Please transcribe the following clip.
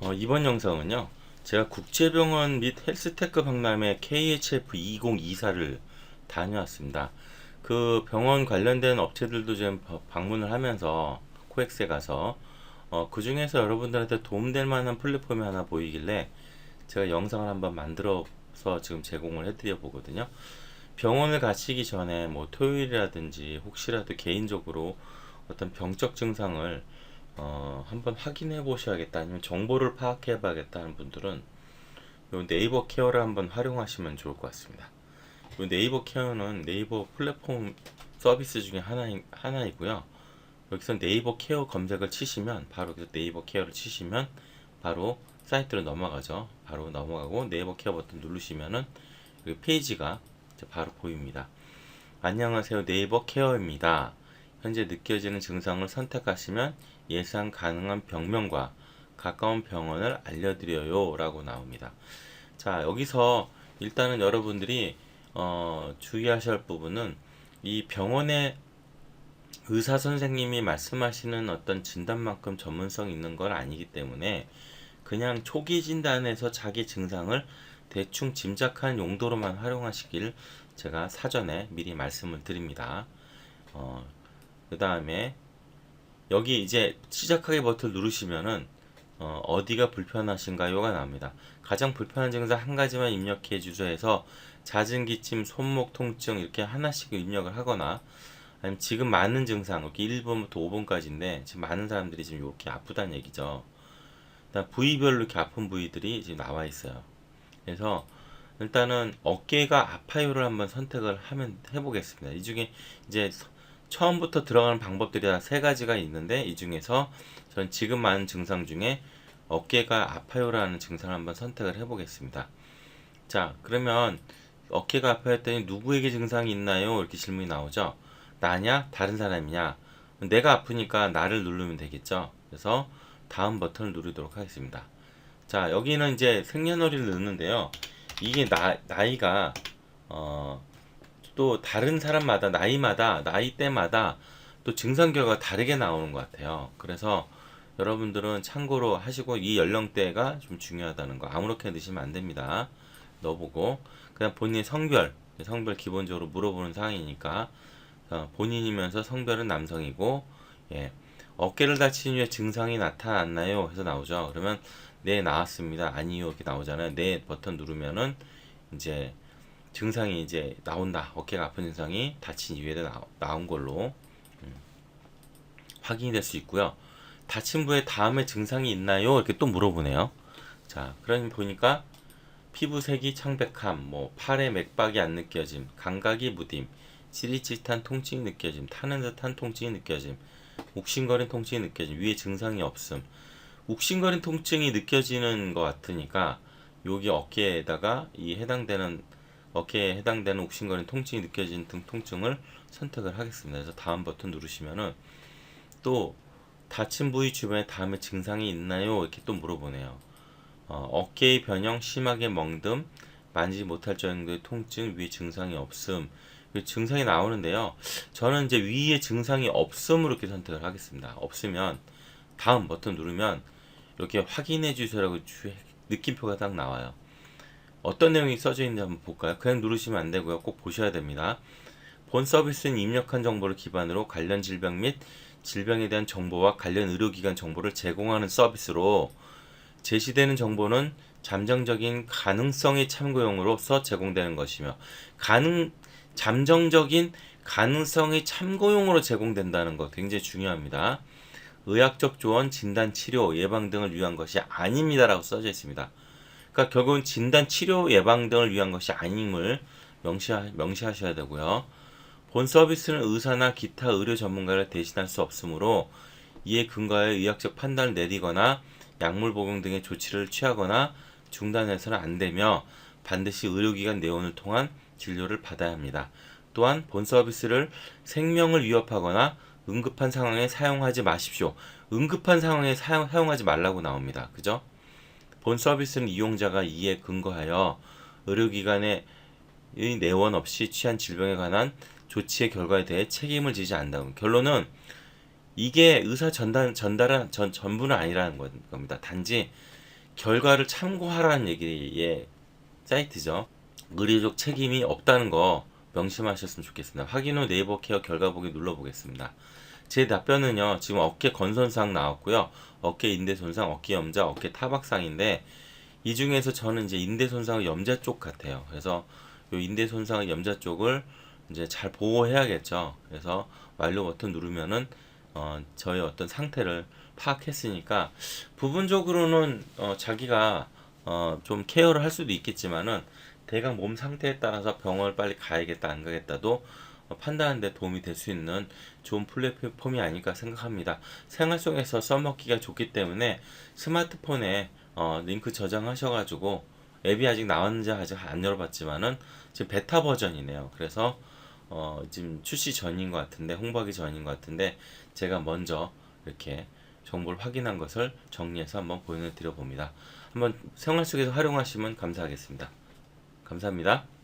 어, 이번 영상은요. 제가 국제병원 및 헬스테크 박람회 KHF 2024를 다녀왔습니다. 그 병원 관련된 업체들도 좀 바- 방문을 하면서 코엑스에 가서 어, 그 중에서 여러분들한테 도움될 만한 플랫폼이 하나 보이길래 제가 영상을 한번 만들어서 지금 제공을 해드려 보거든요. 병원을 가시기 전에 뭐 토요일이라든지 혹시라도 개인적으로 어떤 병적 증상을 어, 한번 확인해 보셔야겠다 아니면 정보를 파악해 봐야겠다 하는 분들은 요 네이버 케어를 한번 활용하시면 좋을 것 같습니다. 요 네이버 케어는 네이버 플랫폼 서비스 중에 하나 하나이고요. 여기서 네이버 케어 검색을 치시면 바로 여기서 네이버 케어를 치시면 바로 사이트로 넘어가죠. 바로 넘어가고 네이버 케어 버튼 누르시면은 그 페이지가 바로 보입니다. 안녕하세요. 네이버 케어입니다. 현재 느껴지는 증상을 선택하시면 예상 가능한 병명과 가까운 병원을 알려드려요 라고 나옵니다. 자, 여기서 일단은 여러분들이 어, 주의하셔야 할 부분은 이 병원의 의사 선생님이 말씀하시는 어떤 진단만큼 전문성 있는 건 아니기 때문에 그냥 초기 진단에서 자기 증상을 대충 짐작한 용도로만 활용하시길 제가 사전에 미리 말씀을 드립니다. 어, 그 다음에 여기 이제 시작하기 버튼 누르시면은 어, 어디가 불편하신가요가 나옵니다. 가장 불편한 증상 한 가지만 입력해 주셔서 잦은 기침, 손목 통증 이렇게 하나씩 입력을 하거나 아니면 지금 많은 증상 이렇게 1번부터 5번까지인데 지금 많은 사람들이 지금 이렇게 아프다는 얘기죠. 일단 부위별로 이렇게 아픈 부위들이 지금 나와 있어요. 그래서 일단은 어깨가 아파요를 한번 선택을 하면 해보겠습니다. 이 중에 이제 서- 처음부터 들어가는 방법들이 다 세 가지가 있는데 이 중에서 전 지금 많은 증상 중에 어깨가 아파요라는 증상을 한번 선택을 해보겠습니다. 자, 그러면 어깨가 아파요 했더니 누구에게 증상이 있나요? 이렇게 질문이 나오죠. 나냐? 다른 사람이냐? 내가 아프니까 나를 누르면 되겠죠. 그래서 다음 버튼을 누르도록 하겠습니다. 자, 여기는 이제 생년월일을 넣는데요. 이게 나, 나이가, 어, 또 다른 사람마다, 나이마다, 나이대마다 또 증상 결과가 다르게 나오는 것 같아요. 그래서 여러분들은 참고로 하시고 이 연령대가 좀 중요하다는 거 아무렇게 넣으시면 안 됩니다. 넣어보고 그냥 본인의 성별, 성별 기본적으로 물어보는 사항이니까 어, 본인이면서 성별은 남성이고 예. 어깨를 다친 후에 증상이 나타났나요? 해서 나오죠. 그러면 네 나왔습니다. 아니요 이렇게 나오잖아요. 네 버튼 누르면은 이제 증상이 이제 나온다. 어깨가 아픈 증상이 다친 이후에 나, 나온 걸로 음, 확인이 될 수 있고요. 다친 부에 다음에 증상이 있나요? 이렇게 또 물어보네요. 자, 그러니 보니까 피부색이 창백함, 뭐 팔에 맥박이 안 느껴짐, 감각이 무딤, 찌릿찌릿한 통증이 느껴짐, 타는 듯한 통증이 느껴짐, 욱신거린 통증이 느껴짐, 위에 증상이 없음. 욱신거린 통증이 느껴지는 것 같으니까 여기 어깨에다가 이 해당되는 어깨에 해당되는 욱신거린 통증이 느껴지는 등 통증을 선택을 하겠습니다. 그래서 다음 버튼 누르시면은 또 다친 부위 주변에 다음에 증상이 있나요? 이렇게 또 물어보네요. 어, 어깨의 변형, 심하게 멍듦, 만지지 못할 정도의 통증, 위에 증상이 없음. 그 증상이 나오는데요. 저는 이제 위에 증상이 없음으로 이렇게 선택을 하겠습니다. 없으면 다음 버튼 누르면 이렇게 확인해 주세요라고 주- 느낌표가 딱 나와요. 어떤 내용이 써져 있는지 한번 볼까요? 그냥 누르시면 안 되고요. 꼭 보셔야 됩니다. 본 서비스는 입력한 정보를 기반으로 관련 질병 및 질병에 대한 정보와 관련 의료기관 정보를 제공하는 서비스로 제시되는 정보는 잠정적인 가능성의 참고용으로서 제공되는 것이며 가능 잠정적인 가능성의 참고용으로 제공된다는 것 굉장히 중요합니다. 의학적 조언, 진단, 치료, 예방 등을 위한 것이 아닙니다라고 써져 있습니다. 그러니까 결국은 진단, 치료, 예방 등을 위한 것이 아님을 명시하, 명시하셔야 되고요. 본 서비스는 의사나 기타 의료 전문가를 대신할 수 없으므로 이에 근거하여 의학적 판단을 내리거나 약물 복용 등의 조치를 취하거나 중단해서는 안 되며 반드시 의료기관 내원을 통한 진료를 받아야 합니다. 또한 본 서비스를 생명을 위협하거나 응급한 상황에 사용하지 마십시오. 응급한 상황에 사용, 사용하지 말라고 나옵니다. 그죠? 본 서비스는 이용자가 이에 근거하여 의료기관의 의 내원 없이 취한 질병에 관한 조치의 결과에 대해 책임을 지지 않는다. 결론은 이게 의사 전달 전달은 전 전부는 아니라는 건- 겁니다. 단지 결과를 참고하라는 얘기의 사이트죠. 의료적 책임이 없다는 거 명심하셨으면 좋겠습니다. 확인 후 네이버 케어 결과 보기 눌러보겠습니다. 제 답변은요, 지금 어깨 건선상 나왔고요. 어깨 인대 손상, 어깨 염자, 어깨 타박상인데, 이 중에서 저는 이제 인대 손상은 염자 쪽 같아요. 그래서 요 인대 손상의 염자 쪽을 이제 잘 보호해야겠죠. 그래서 완료 버튼 누르면은 어, 저의 어떤 상태를 파악했으니까 부분적으로는 어, 자기가 어, 좀 케어를 할 수도 있겠지만은 대강 몸 상태에 따라서 병원을 빨리 가야겠다 안 가겠다도 어, 판단하는 데 도움이 될 수 있는 좋은 플랫폼이 아닐까 생각합니다. 생활 속에서 써먹기가 좋기 때문에 스마트폰에 어, 링크 저장하셔가지고 앱이 아직 나왔는지 아직 안 열어봤지만은 지금 베타 버전이네요. 그래서 어, 지금 출시 전인 것 같은데 홍보하기 전인 것 같은데 제가 먼저 이렇게 정보를 확인한 것을 정리해서 한번 보여드려 봅니다. 한번 생활 속에서 활용하시면 감사하겠습니다. 감사합니다.